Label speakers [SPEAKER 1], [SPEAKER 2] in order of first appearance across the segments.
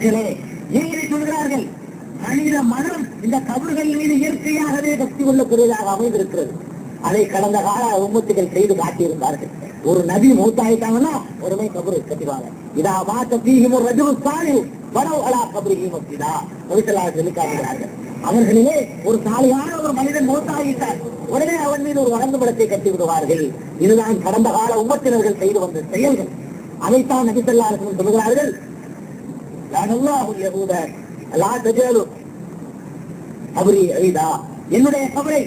[SPEAKER 1] மக்களே, சொல்கிறார்கள் மனித மனம் இந்த கபர்கள் மீது இயற்கையாகவே பக்தி கொள்ளக்கூடியதாக அமைந்திருக்கிறது. அதை கடந்த கால உம்மத்துகள் செய்து காட்டியிருந்தார்கள். ஒரு நபி மூத்தாயிட்டாங்கன்னா ஒருமை கபரு கட்டிவாங்க இதா மாத்த தீஹிம் ஒரு ரஜுல் வரவு அலா கபரிஹி மஸ்ஜிதா நபிசல்லாஹு சொல்லி காட்டுகிறார்கள் அவர்களிலே ஒரு சாலையான ஒரு மனிதன் மூத்தாகிட்டார் உடனே அவன் மீது ஒரு வழங்கு படத்தை கட்டி விடுவார்கள். இதுதான் கடந்த கால உம்மத்தினர்கள் செய்து வந்த செயல்கள். அதைத்தான் நபிசல்லாஹு சொல்கிறார்கள் என்னுடைய கவலை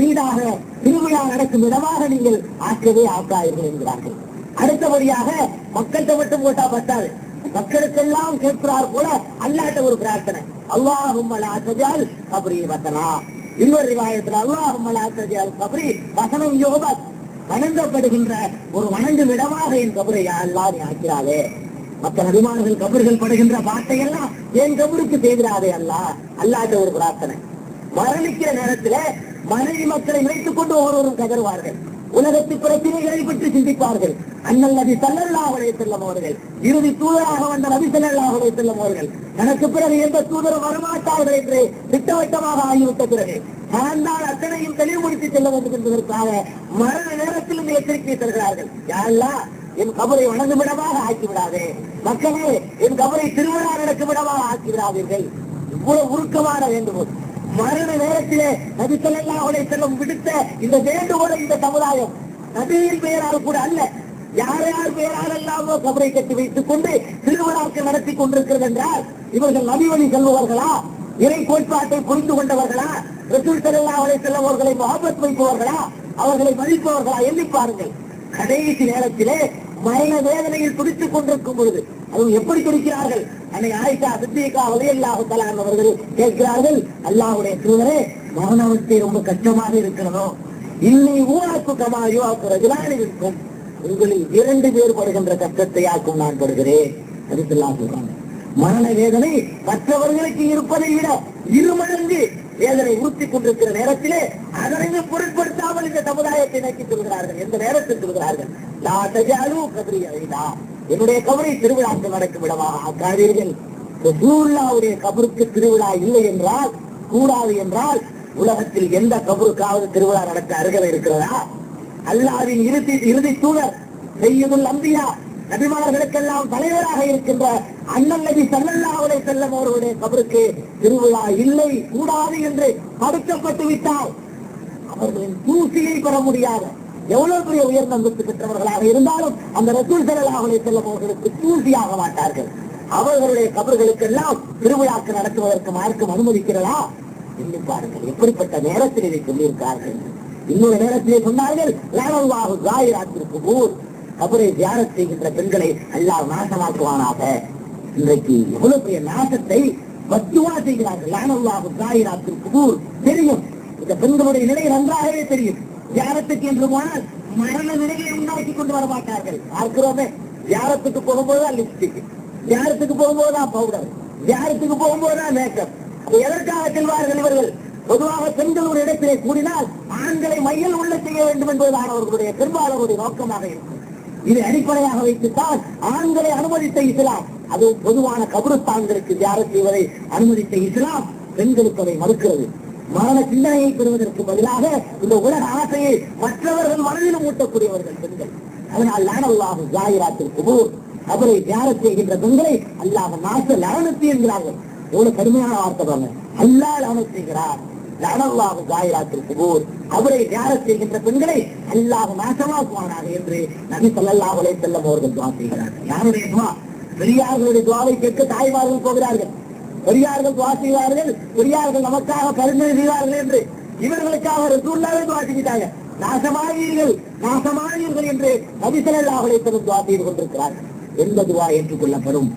[SPEAKER 1] ரீதாக திருவிழா நடக்கும் விதமாக நீங்கள் ஆக்கவே ஆக்காயீர்கள் என்கிறார்கள். அடுத்தபடியாக மக்கள்கிட்ட மட்டும் போட்டா பத்தாது. மக்களுக்கெல்லாம் கேட்கிறார் போல அல்லாட்ட ஒரு பிரார்த்தனை. அல்லாஹும் அல்லாத்தஜால் கபரி வசனா. இன்னொரு ரிவாயத்தில் அல்லாஹும் அல்லாத்தஜால் கபரி வசனம் யோகா. வணங்கப்படுகின்ற ஒரு வணங்கும் இடமாக என் கபரை யாரெல்லாம் ஆக்கிறாளே? மற்ற நபிமார்கள் கபர்கள் படுகின்ற பாட்டையெல்லாம் என் கபருக்கு செய்திடாதே அல்ல அல்லாட்ட ஒரு பிரார்த்தனை. மரணிக்கிற நேரத்துல மனைவி மக்களை வைத்துக் கொண்டு ஒவ்வொருவரும் கதறுவார்கள். உலகத்து பிரச்சனைகளை பற்றி சிந்திப்பார்கள். அண்ணல் நபி சல்லல்லாஹுடைய செல்லும் அவர்கள் இறுதி தூதராக வந்த நபி சல்லல்லாஹுடைய செல்லும் அவர்கள் தனக்கு பிறகு எந்த தூதரும் வரமாட்டார்கள் என்று திட்டவட்டமாக ஆகிவிட்ட பிறகு நான் அத்தனையும் தெளிவுபடுத்தி செல்ல வேண்டும் என்பதற்காக மரண நேரத்திலும் எச்சரிக்கை தருகிறார்கள். யாரெல்லாம் என் கபரை வணங்கும் இடமாக ஆக்கி விடாதே மக்களே என் கபரை திருவிழா நடக்கும் இடமாக ஆக்கிவிடாதீர்கள். இவ்வளவு உருக்கமான வேண்டுகோள். மரண நேரத்திலே நபி ஸல்லல்லாஹு செல்லும் விடுத்த இந்த வேண்டுகோளை இந்த சமுதாயம். நபியின் பெயரால் கூட அல்ல யார் யார் பெயரால் கபரை கட்டி வைத்துக் கொண்டு திருவிழாக்கள் நடத்தி கொண்டிருக்கிறது என்றால் இவர்கள் நபிவழி செல்பவர்களா? இறை கோட்பாட்டை புரிந்து கொண்டவர்களா? ரசூல் ஸல்லல்லாஹு அலைஹி செல்லம் அவர்களை மஹபத் வைப்பவர்களா? அவர்களை மதிப்பவர்களா? எண்ணி பாருங்கள். கடைசி நேரத்திலே மரண வேதனையில் துடித்துக் கொண்டிருக்கும் பொழுது அதுவும் எப்படி துடிக்கிறார்கள் அன்னை ஆயிஷா சித்திகா உதயல்லாஹு தலான் அவர்கள் கேட்கிறார்கள் அல்லாஹுடைய தூதரே மரணவத்தை ரொம்ப கஷ்டமாக இருக்கிறதோ? இன்னை ஊராக்கு கமாயோ அப்ப இருக்கும். உங்களில் இரண்டு பேர் படுகின்ற கஷ்டத்தை ஆக்கும் நான் படுகிறேன். அதுக்கெல்லாம் சொல்றாங்க. மரண வேதனை மற்றவர்களுக்கு இருப்பதை விட இருமடங்கு வேதனை உறுத்திக் கொண்டிருக்கிற நேரத்திலே அதனை பொருட்படுத்தாமல் இந்த சமுதாயத்தை நோக்கி சொல்கிறார்கள் எந்த நேரத்தில் சொல்கிறார்கள்? லா தஜாலு கபரி அழிதா என்னுடைய கபரை திருவிழாக்கள் நடக்கும் இடமாக ஆக்காதீர்கள் ரசூலுல்லாவுடைய கபருக்கு திருவிழா இல்லை என்றால் கூடாது என்றால் உலகத்தில் எந்த கபருக்காவது திருவிழா நடக்க அருகதை இருக்கிறதா? அல்லாவின் இறுதி இறுதி தூதர் செய்யுதுல் அம்பியா நபிமார்களுக்கெல்லாம் தலைவராக இருக்கின்ற அண்ணன் சல்லல்லாவுடைய செல்லம் அவர்களுடைய கபருக்கு திருவிழா இல்லை கூடாது என்று தடுக்கப்பட்டு விட்டால் அவர்களின் தூசியை பெற முடியாத எவ்வளவு பெரிய உயர்ந்த அந்தஸ்து பெற்றவர்களாக இருந்தாலும் அந்த ரசூல் செல்லல்லாவுடைய செல்லம் அவர்களுக்கு தூசியாக மாட்டார்கள். அவர்களுடைய கபர்களுக்கெல்லாம் திருவிழாக்கு நடத்துவதற்கு மார்க்கம் அனுமதிக்கிறதா? என்று பாருங்கள் எப்படிப்பட்ட நேரத்தில் இதை சொல்லியிருக்கார்கள் இன்னொரு நேரத்திலே சொன்னார்கள் லானல்லாஹு காயிராத்திற்கு ஊர் கபரை தியானம் செய்கின்ற பெண்களை எல்லாம் நாசமாக்குவானாக. இன்றைக்கு எவ்வளவு பெரிய நாசத்தை பத்துவா செய்கிறார்கள். லானல்லாஹு தாயிராத்தின் ஊர் தெரியும். இந்த பெண்களுடைய நிலை நன்றாகவே தெரியும். தியானத்துக்கு என்று போனால் மரண நிலையை உண்டாக்கி கொண்டு வர மாட்டார்கள். பார்க்கிறோமே தியானத்துக்கு போகும்போதுதான் லிப்ஸ்டிக் தியானத்துக்கு போகும்போதுதான் பவுடர் தியானத்துக்கு போகும்போதுதான் மேக்கப் எதற்காக செல்வார்கள் இவர்கள்? பொதுவாக பெண்கள் ஒரு இடத்திலே கூடினால் ஆண்களை மையல் உள்ள செய்ய வேண்டும் என்பதுதான் அவர்களுடைய பெரும்பாலருடைய நோக்கமாக இருக்கும். இதை அடிப்படையாக வைத்துத்தான் ஆண்களை அனுமதித்த இஸ்லாம். அதுவும் பொதுவான கபருஸ்தான்களுக்கு தியானம் செய்வதை அனுமதித்த இஸ்லாம் பெண்களுக்கு அதை மறுக்கிறது. மரண சிந்தனையை பெறுவதற்கு பதிலாக இந்த உலக ஆசையை மற்றவர்கள் மனதிலும் ஊட்டக்கூடியவர்கள் பெண்கள். அதனால் லானல்லாக ஜாயிராத்தில் குபூர். அவரை தியானம் செய்கின்ற பெண்களை அல்லாஹ் நாச லானத்து என்கிறார்கள். எவ்வளவு கடுமையான வார்த்தை பாருங்க. அல்லாஹ் லானம் செய்கிறார். லானல்லாஹு ஜாயிராத்தில் குபூர். அவரை தியானம் செய்கின்ற பெண்களை அல்லாஹ் நாசமாக்குவானாக என்று நபி ஸல்லல்லாஹு அலைஹி அவர்கள் துவா செய்கிறார்கள். யாருடைய பெரியார்களுடைய துவாவை கேட்க தாய்மார்கள் போகிறார்கள். பெரியார்கள் துவா செய்வார்கள். பெரியார்கள் நமக்காக கருணை செய்வார்கள் என்று இவர்களுக்காக ஒரு துவா செஞ்சிட்டாங்க. நாசமானீர்கள் நாசமானீர்கள் என்று நபி ஸல்லல்லாஹு துவா செய்து கொண்டிருக்கிறார் எந்த துவா ஏற்றுக்கொள்ளப்படும்?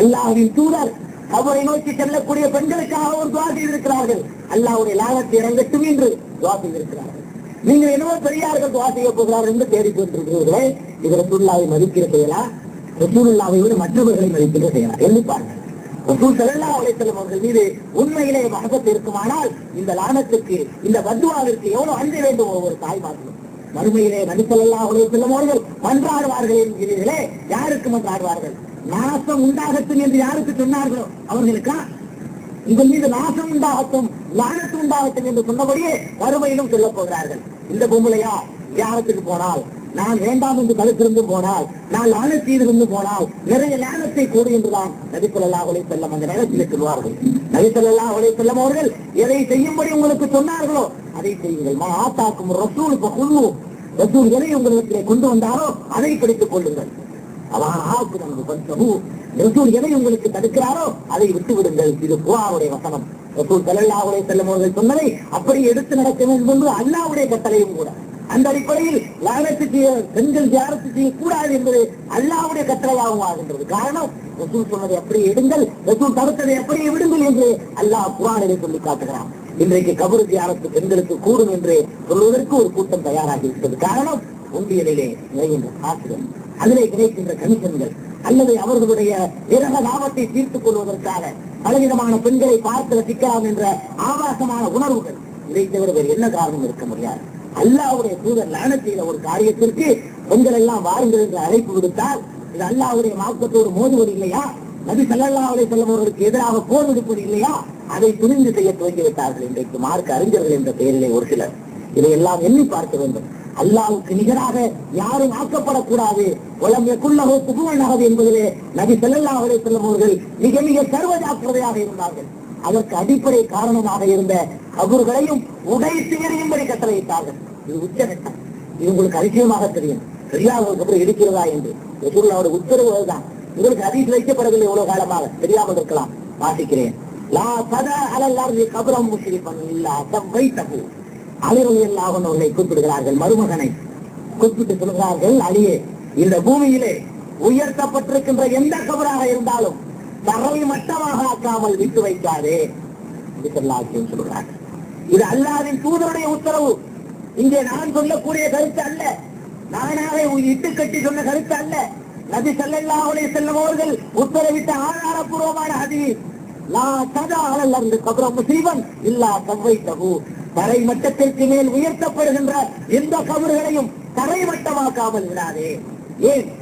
[SPEAKER 1] அல்லாஹ்வின் தூதர் அவரை நோக்கி செல்லக்கூடிய பெண்களுக்காக ஒரு துவா செய்திருக்கிறார்கள். அல்லாவுடைய லாகத்தை இறங்கட்டும் என்று துவா செய்திருக்கிறார்கள். நீங்கள் என்னவோ பெரியார்கள் துவா செய்ய போகிறார்கள் என்று தேடிக் கொண்டிருக்கிறீர்களே. இது ரசூல்லாவை மதிக்கிற செயலா? ரசூலுல்லாவை விட மற்றவர்களை மதிக்கிற செய்யலாம் எழுப்பார்கள் ரசூல் ஸல்லல்லாஹு அலைத்தலம் அவர்கள் மீது உண்மையிலே மகபத் இருக்குமானால் இந்த லானத்துக்கு இந்த பத்வாவிற்கு எவ்வளவு அஞ்ச வேண்டும் ஒவ்வொரு தாய்மார்களும் மறுமையிலே நபி ஸல்லல்லாஹு அவர்கள் மன்றாடுவார்கள் என்கிறீர்களே யாருக்கு மன்றாடுவார்கள்? நாசம் உண்டாகட்டும் என்று யாருக்கு சொன்னார்களோ அவர்களுக்கா? உங்கள் மீது நாசம் உண்டாகட்டும் லானத்து உண்டாகட்டும் என்று சொன்னபடியே மறுமையிலும் சொல்ல போகிறார்கள். இந்த பொம்பளையா தியானத்துக்கு போனால் நான் வேண்டாம் என்று தடுத்திருந்து போனால் நான் லானத் செய்திருந்து போனால் நிறைய லானத்தை கூடு என்றுதான் நபிசல்லா உலை செல்லம் அந்த நேரத்தில் சொல்வார்கள் நபிசல்லா உலை செல்லம் அவர்கள் எதை செய்யும்படி உங்களுக்கு சொன்னார்களோ அதை செய்யுங்கள். மா ஆத்தாக்கும் ரசூல் குழு ரசூல் எதை உங்களிடத்திலே கொண்டு வந்தாரோ அதை பிடித்துக் கொள்ளுங்கள். அவன் ஆக்கு நமக்கு பஞ்சமு ரசூல் எதை உங்களுக்கு தடுக்கிறாரோ அதை விட்டு விடுங்கள் இது புறாவுடைய வசனம். ரசூல் செல்லல்லாவுடைய செல்லும் அவர்கள் சொன்னதை அப்படி எடுத்து நடக்க வேண்டும் என்று அல்லாவுடைய கட்டளையும் கூட. அந்த அடிப்படையில் லானத்து பெண்கள் தியானத்து செய்யக்கூடாது என்பது அல்லாவுடைய கட்டளையாகவும் ஆகின்றது. காரணம் ரசூல் சொன்னதை எப்படி எடுங்கள் ரசூல் தடுத்ததை எப்படி விடுங்கள் என்று அல்லாஹ் குரானிலே சொல்லி காட்டுகிறான். இன்றைக்கு கபரு தியானத்து பெண்களுக்கு கூடும் என்று சொல்வதற்கு ஒரு கூட்டம் தயாராகி இருக்கிறது காரணம் ஒன்றியலிலே நிறைகின்ற காசுகள் அதிலே கிடைக்கின்ற கமிஷன்கள் அல்லது அவர்களுடைய விரக லாபத்தை தீர்த்துக் கொள்வதற்காக பலவிதமான பெண்களை பார்த்து ரசிக்கலாம் என்ற ஆபாசமான உணர்வுகள். இதை தவிர வேறு என்ன காரணம் இருக்க முடியாது. அல்லாவுடைய தூதர் லான செய்த ஒரு காரியத்திற்கு பெண்கள் எல்லாம் வாருங்கள் என்று அழைப்பு விடுத்தால் இது அல்லாவுடைய மார்க்கத்தோடு மோதுவது இல்லையா? நபி ஸல்லல்லாஹு அலைஹி எதிராக போர் விடுப்பது இல்லையா? அதை துணிந்து செய்ய துவங்கி விட்டார்கள் இன்றைக்கு மார்க் அறிஞர்கள் என்ற பெயரிலே ஒரு சிலர். இதையெல்லாம் எண்ணி பார்க்க வேண்டும். அல்லாவுக்கு நிகராக யாரும் ஆக்கப்படக்கூடாது. உலக குள்ளகோ புகுவனாவது என்பதிலே நபி ஸல்லல்லாஹு அலைஹி வஸல்லம் அவர்கள் மிக மிக சர்வ ஜாக்கிரதையாக இருந்தார்கள். அதற்கு அடிப்படை காரணமாக இருந்த கபர்களையும் உடைத்து எறியும்படி கட்டளையிட்டார்கள். இது உச்சகட்டம் இது உங்களுக்கு அதிசயமாக தெரியும். சரியாக ஒரு இருக்கிறதா என்று. ரசூலுல்லாஹ்வுடைய உத்தரவு அதுதான். உங்களுக்கு அதிக வைக்கப்படவில்லை இவ்வளவு காலமாக. தெரியாமல் இருக்கலாம். வாசிக்கிறேன். லா சதா அலல்லாஹி கபரம் முஸ்லிமன் இல்லா சம்மைத்தஹு அலிரலி அல்லாஹ் அவர்களை குறிப்பிடுகிறார்கள் மருமகனை குறிப்பிட்டு சொல்கிறார்கள் அலியே இந்த பூமியிலே உயர்த்தப்பட்டிருக்கின்ற எந்த கபராக இருந்தாலும் தரை மட்டமாக ஆக்காமல் விட்டு வைத்தாரே என்று சொல்றாங்க. இது அல்லாவின் தூதருடைய உத்தரவு. இங்கே நான் சொல்லக்கூடிய கருத்து அல்ல. நானாக இட்டு கட்டி சொன்ன கருத்து அல்ல. நபி ஸல்லல்லாஹு அலைஹி வஸல்லம் அவர்கள் உத்தரவிட்ட ஆதாரபூர்வமான ஹதீஸ். லா சதா அலல் கபுரம் கப்ர முஸ்லிமன் இல்லா தகு தரை மட்டத்திற்கு மேல் உயர்த்தப்படுகின்ற எந்த கபறுகளையும் தரை மட்டமாக்காமல் விடாதே. ஏன்?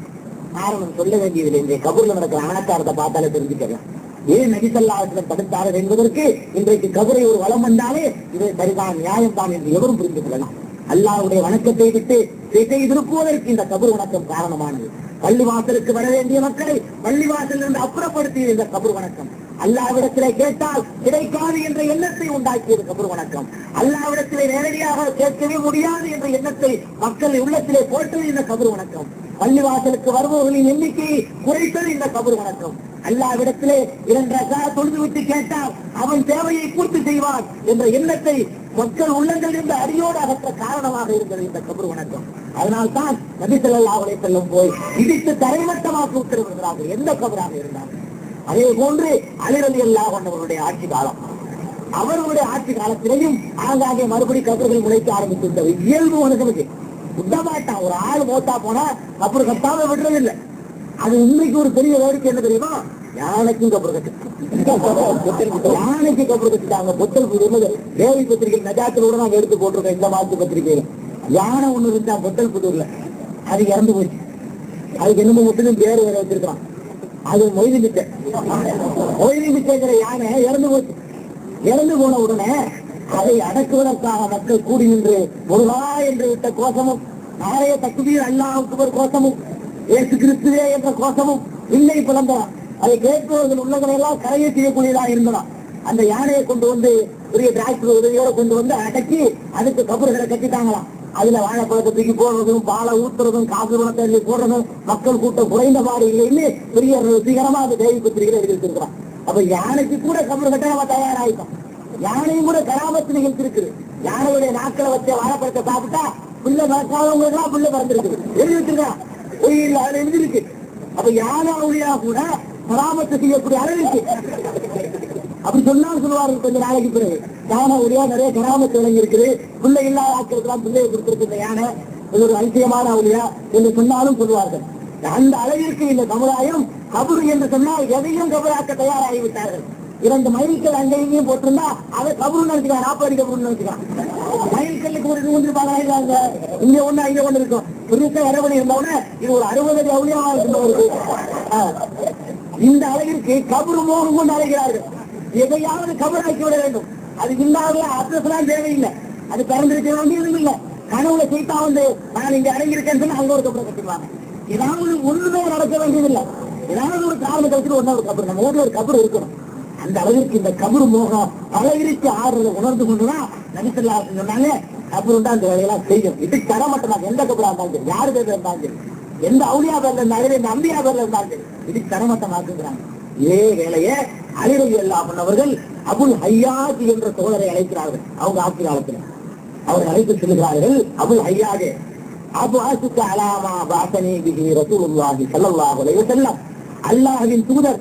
[SPEAKER 1] காரணம் சொல்ல வேண்டியதில்லை. இன்றைய கபூர்ல நடக்கிற அனாச்சாரத்தை பார்த்தாலே தெரிஞ்சுக்கலாம். ஏன் நபிசல்லாவத்தில் தடுத்தார்கள் என்பதற்கு இன்றைக்கு கபரை ஒரு வளம் வந்தாலே இதை சரிதான் நியாயம் தான் என்று எவரும் புரிந்து கொள்ளலாம். அல்லாவுடைய வணக்கத்தை விட்டு திசை திருப்புவதற்கு இந்த கபர் வணக்கம் காரணமானது. பள்ளிவாசலுக்கு வர வேண்டிய மக்களை பள்ளிவாசல் இருந்து அப்புறப்படுத்தியது இந்த கபர் வணக்கம். அல்லாவிடத்திலே கேட்டால் கிடைக்காது என்ற எண்ணத்தை உண்டாக்கியது கபர் வணக்கம். அல்லாவிடத்திலே நேரடியாக கேட்கவே முடியாது என்ற எண்ணத்தை மக்கள் உள்ளத்திலே போட்டது இந்த கபர் வணக்கம். பள்ளிவாசலுக்கு வருபவர்களின் எண்ணிக்கையை குறைத்தது இந்த கபர் வணக்கம் அல்லாவிடத்திலே இரண்டு தொழுது விட்டு கேட்டால் அவன் தேவையை பூர்த்தி செய்வான் என்ற எண்ணத்தை மக்கள் உள்ளங்கள் இருந்த அடியோடு அகற்ற காரணமாக இருந்தது இந்த கபர் வணக்கம். அதனால் தான் நபி ஸல்லல்லாஹு அலைஹி போய் இடித்து தரைமட்டமாக உத்தரவிடுகிறார்கள் எந்த கபராக இருந்தார் அதே போன்று அலிரலி அல்லா அவர்களுடைய ஆட்சி காலம். அவர்களுடைய ஆட்சி காலத்திலேயும் ஆங்காங்கே மறுபடி கபர்கள் முளைக்க ஆரம்பித்திருந்தது. இயல்பு வணக்கம் விட மாட்டான் ஒரு ஆள் மோத்தா போனா கத்தாம விடுறது இல்ல அது இன்னைக்கு ஒரு பெரிய வேடிக்கை என்ன தெரியுமா? யானைக்கும் கபர் கட்டு யானைக்கு கபர் கட்டுட்டாங்க பொத்தல் புது தேவி பத்திரிகை நஜாத்துல கூட நாங்க எடுத்து போட்டிருக்கோம் இந்த மாத்து பத்திரிகையில. யானை ஒண்ணு இருந்தா பொத்தல் புதூர்ல அது இறந்து போச்சு அதுக்கு என்னமோ மட்டும் பேர் வேற வச்சிருக்கான். அது மொய்தி மிச்சை மொய்தி மிச்சைங்கிற யானை இறந்து போச்சு. இறந்து போன உடனே அதை அடக்குவதற்காக மக்கள் கூடி நின்று முருகா என்று விட்ட கோஷமும் நாளைய தக்குவீர் அல்லாவுக்கு ஒரு கோஷமும் ஏசு கிறிஸ்துவே என்ற கோஷமும் இல்லை பிளந்தன அதை கேட்பவர்கள் உள்ளங்களை எல்லாம் கரையை செய்யக்கூடியதா இருந்ததாம் அந்த யானையை கொண்டு வந்து பெரிய டிராக்டர் உதவியோட கொண்டு வந்து அடக்கி அதுக்கு கபறுகளை கட்டிட்டாங்களாம். அதுல வாழைப்பழத்தை தூக்கி போடுறதும் பாலை ஊத்துறதும் காசு பணத்தை போடுறதும் மக்கள் கூட்டம் குறைந்த பாடு இல்லைன்னு பெரிய சீக்கிரமா அந்த தேவி பத்திரிகையில எழுதி அப்ப யானைக்கு கூட கபறு கட்ட நம்ம தயாராயிட்டோம் யானையும் கூட கராமத்து நிகழ்ச்சி இருக்குது யானையுடைய நாட்களை வச்ச வாழைப்பழத்தை சாப்பிட்டா புள்ள பிறக்காதவங்க எல்லாம் புள்ள பறந்துருக்கு எழுதி வச்சிருக்கான் உயிரில் இல்ல அதுல எழுதிருக்கு அப்ப யானை ஒளியா கூட பராமரித்து செய்யக்கூடிய அளவிற்கு அப்படி சொன்னாலும் சொல்லுவார்கள் கொஞ்ச நாளைக்கு பிறகு. யானை ஒளியா நிறைய கராமத்து விளங்கி இருக்குது பிள்ளை இல்லாத ஆட்களுக்கு பிள்ளையை கொடுத்திருக்கு இந்த யானை இது ஒரு அதிசயமான அவளியா என்று சொன்னாலும் சொல்லுவார்கள். அந்த அளவிற்கு இந்த சமுதாயம் கபரு என்று சொன்னால் எதையும் கபராக்க தயாராகி விட்டார்கள் இரண்டு மைல்கள் அங்கே இங்கேயும் போட்டிருந்தா அதை கபருன்னு நினைச்சுக்கலாம் ராப்பாடி கபரு நினைச்சுக்கலாம் மைல்கல்லுக்கு ஒரு நூன்று பாருங்க இங்க ஒண்ணு அங்க ஒண்ணு இருக்கும். புதுசா அரவணை இருந்தவன இது ஒரு அறுபது அடி அவுளியமா இருந்தவருக்கு இந்த அழகிற்கு கபரு மோகம் கொண்டு அழைக்கிறார்கள். எதையாவது கபராக்கி விட வேண்டும். அது இல்லாத அட்ரஸ்லாம் தேவையில்லை. அது பிறந்திருக்க வேண்டியதும் இல்லை. கனவுல சீட்டா வந்து நான் இங்க அடங்கியிருக்கேன்னு சொல்லி அங்க ஒரு கபரை கட்டிடுவாங்க. ஏதாவது ஒண்ணுமே நடக்க வேண்டியதில்லை. ஏதாவது ஒரு காரணத்தை வச்சுட்டு ஒன்னா ஒரு கபர். நம்ம ஊர்ல ஒரு கபர் இருக்கணும். அந்த அளவிற்கு இந்த கபரு மோகம் அளவிற்கு ஆடுறதை உணர்ந்து கொண்டுதான் நபிசல்லா சொன்னாங்க தான் அந்த வேலையெல்லாம் செய்யும். இது தரமட்டமாக எந்த கபரா இருந்தாலும் சரி யாரு பேர் இருந்தாலும் சரி எந்த அவுளியா பேர்ல இருந்தாலும் எந்த அம்பியா பேர்ல இருந்தாலும் சரி இது தரமட்டமாக்குங்கிறாங்க இதே வேலையை அலிரவி அல்லாமன் அவர்கள் அபுல் ஹையாஜ் என்ற தோழரை அழைக்கிறார்கள். அவங்க ஆட்சி காலத்தில். அவரை அழைத்து செல்கிறார்கள் அபுல் ஹையாஜே. அபு ஆசுக்கு அலாமா பாசனி பிஹி ரசூலுல்லாஹி ஸல்லல்லாஹு அலைஹி வஸல்லம். அல்லாஹ்வின் தூதர்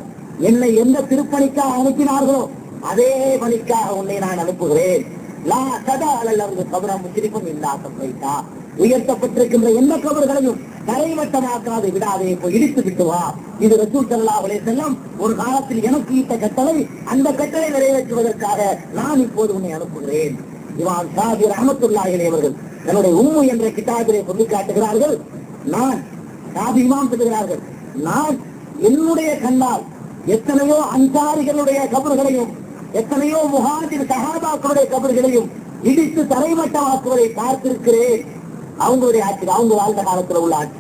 [SPEAKER 1] என்னை எந்த திருப்பணிக்காக அனுப்பினார்களோ அதே பணிக்காக உன்னை நான் அனுப்புகிறேன். லா சதா அல்லது கபரம் முஸ்லிமும் இல்லா சம்பைத்தா உயர்த்தப்பட்டிருக்கின்ற எந்த கபர்களையும் தரைமட்டமாக்காது விடாதே போய் இடித்து விட்டு வா. இது ரசூல் ஸல்லல்லாஹு அலைஹி ஒரு காலத்தில் எனக்கு ஈட்ட கட்டளை அந்த கட்டளை நிறைவேற்றுவதற்காக நான் இப்போது உன்னை அனுப்புகிறேன். இவான் ஷாபி ரஹமத்துல்லாஹி அவர்கள் தன்னுடைய உம்மு என்ற கிட்டாபிலே சொல்லி காட்டுகிறார்கள். நான் ஷாபி இமாம் சொல்லுகிறார்கள் நான் என்னுடைய கண்ணால் எத்தனையோ அன்சாரிகளுடைய கபர்களையும் எத்தனையோ முகாஜி சகாபாக்களுடைய கபர்களையும் இடித்து தரைமட்டமாக்குவதை பார்த்திருக்கிறேன். அவங்களுடைய ஆட்சி அவங்க வாழ்ந்த காலத்துல உள்ள ஆட்சி.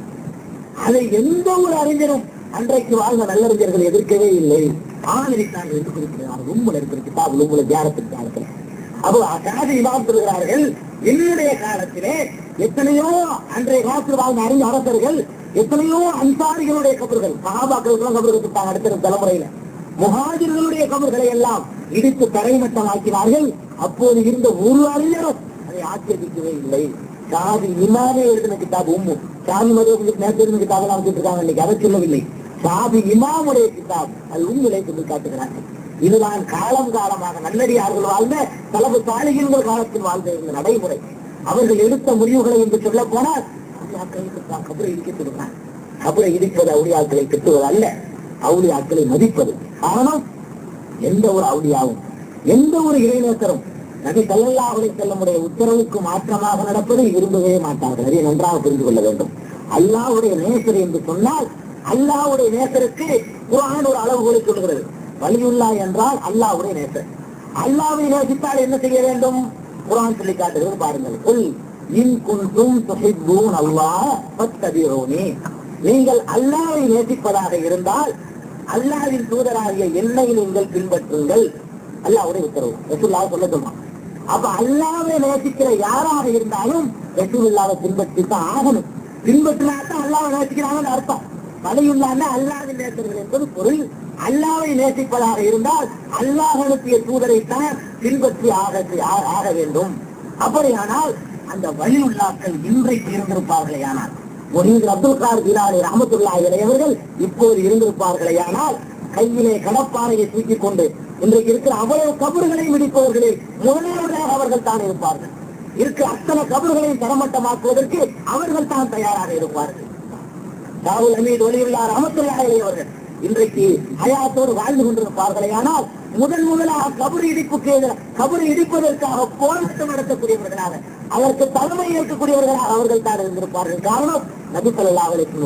[SPEAKER 1] அதை எந்த ஒரு அறிஞரும் அன்றைக்கு வாழ்ந்த நல்லறிஞர்கள் எதிர்க்கவே இல்லை. ஆதரித்தார்கள் என்று குறிப்பிடுகிறார். உண்மை இருக்கிற உங்களை தியானத்திற்கு காலத்தில். அப்போ அசாதி இமாம் சொல்கிறார்கள் என்னுடைய காலத்திலே எத்தனையோ அன்றைய காலத்தில் வாழ்ந்த அறிஞர் அரசர்கள் எத்தனையோ அன்சாரிகளுடைய கபர்கள் சகாபாக்களுக்கெல்லாம் கபர்கள் கொடுத்தாங்க அடுத்த தலைமுறையில. முகாஜிர்களுடைய கபர்களை எல்லாம் இடித்து தரைமட்டமாக்கினார்கள். அப்போது இருந்த ஒரு அறிஞரும் அதை ஆட்சேபிக்கவே இல்லை. சாதி இமாமே எழுதின கிதாப் உம்மு. சாதி மதுவுக்கு நேற்று இருந்த கிதாபெல்லாம் வச்சுட்டு இன்னைக்கு அதை சொல்லவில்லை. சாதி இமாமுடைய கிதாப் அது உண்மையை சொல்லி காட்டுகிறார்கள். இதுதான் காலம் காலமாக நல்லடியார்கள் வாழ்ந்த தளபு சாலிகள் காலத்தில் வாழ்ந்த இந்த நடைமுறை. அவர்கள் எடுத்த முடிவுகளை என்று சொல்ல போனால் கபரை இடிக்க சொல்கிறார் கபரை இடிப்பது அவுளியாக்களை திட்டுவது அல்ல அவுளியாக்களை மதிப்பது. ஆனால் எந்த ஒரு அவுளியாவும் எந்த ஒரு இறைநேசரும் நபி ஸல்லல்லாஹு அலைஹி செல்லமுடைய உத்தரவுக்கு மாற்றமாக நடப்பதை விரும்பவே மாட்டார்கள். அதை நன்றாக புரிந்து கொள்ள வேண்டும். அல்லாவுடைய நேசர் என்று சொன்னால் அல்லாவுடைய நேசருக்கு குரான் ஒரு அளவுகோலை சொல்கிறது வலியுல்லா என்றால் அல்லாவுடைய நேசர். அல்லாவை நேசித்தால் என்ன செய்ய வேண்டும்? குரான் சொல்லி காட்டுகிறது பாருங்கள். இன் குன்தும் துஹிப்பூன் அல்லாஹ் ஃபத்தபிஊனி நீங்கள் அல்லாஹ்வை நேசிப்பதாக இருந்தால் அல்லாஹ்வின் தூதராகிய என்னை நீங்கள் பின்பற்றுங்கள். அல்லாஹ்வுடைய உத்தரவு. ரசூலுல்லாஹ் சொல்ல சொல்றான் அப்ப அல்லாவை நேசிக்கிற யாராக இருந்தாலும் ரசூலுல்லாஹ்வை பின்பற்றித்தான் ஆகணும். பின்பற்றினா தான் அல்லாஹ்வை நேசிக்கிறாங்கன்னு அர்த்தம். வலையுள்ளான அல்லாஹ்வின் நேசர்கள் என்பது பொருள். அல்லாவை நேசிப்பதாக இருந்தால் அல்லாஹ் அனுப்பிய தூதரைத்தான் பின்பற்றி ஆக ஆக வேண்டும். அப்படியானால் அந்த வழியுள்ளாக்கள் இன்றைக்கு இருந்திருப்பார்களே ஆனால். ஒருங்கிற அப்துல் கார் ஜிலானி ரஹமத்துல்லா இளையவர்கள் இப்போது இருந்திருப்பார்களே ஆனால் கையிலே கடப்பாறையை தூக்கிக் கொண்டு இன்றைக்கு இருக்கிற அவ்வளவு கபறுகளையும் இடிப்பவர்களில் முதலாவதாக அவர்கள் தான் இருப்பார்கள். இருக்கிற அத்தனை கபறுகளையும் தரமட்டமாக்குவதற்கு அவர்கள் தான் தயாராக இருப்பார்கள். ராகுல் அமீத் ஒலியுள்ளார் அமத்துல்லாஹி இளையவர்கள் இன்றைக்கு ஹயாத்தோடு வாழ்ந்து கொண்டிருப்பார்களே ஆனால் முதன் முதலாக கபரு இடிப்புக்கு எதிராக கபரு இடிப்பதற்காக போராட்டம் நடத்தக்கூடியவர்களாக அதற்கு தலைமை ஏற்கக்கூடியவர்களாக அவர்கள் தான் இருந்திருப்பார்கள். காரணம் நபி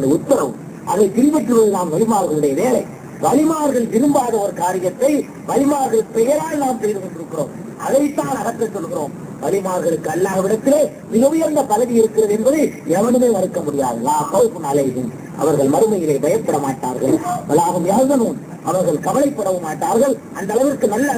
[SPEAKER 1] உத்தரவு. அதை பின்பற்றுவது நாம் வலிமார்களுடைய வேலை. வலிமார்கள் விரும்பாத ஒரு காரியத்தை வலிமார்கள் பெயரால் நாம் செய்து கொண்டிருக்கிறோம். அதைத்தான் நடத்த சொல்கிறோம். வலிமார்களுக்கு அல்லாவிடத்திலே மிக உயர்ந்த பதவி இருக்கிறது என்பதை எவனுமே மறுக்க முடியாது. லா அவர்கள் மறுமையிலே பயப்பட மாட்டார்கள். அவர்கள் கவலைப்படவும் மாட்டார்கள். அந்த அளவிற்கு நல்ல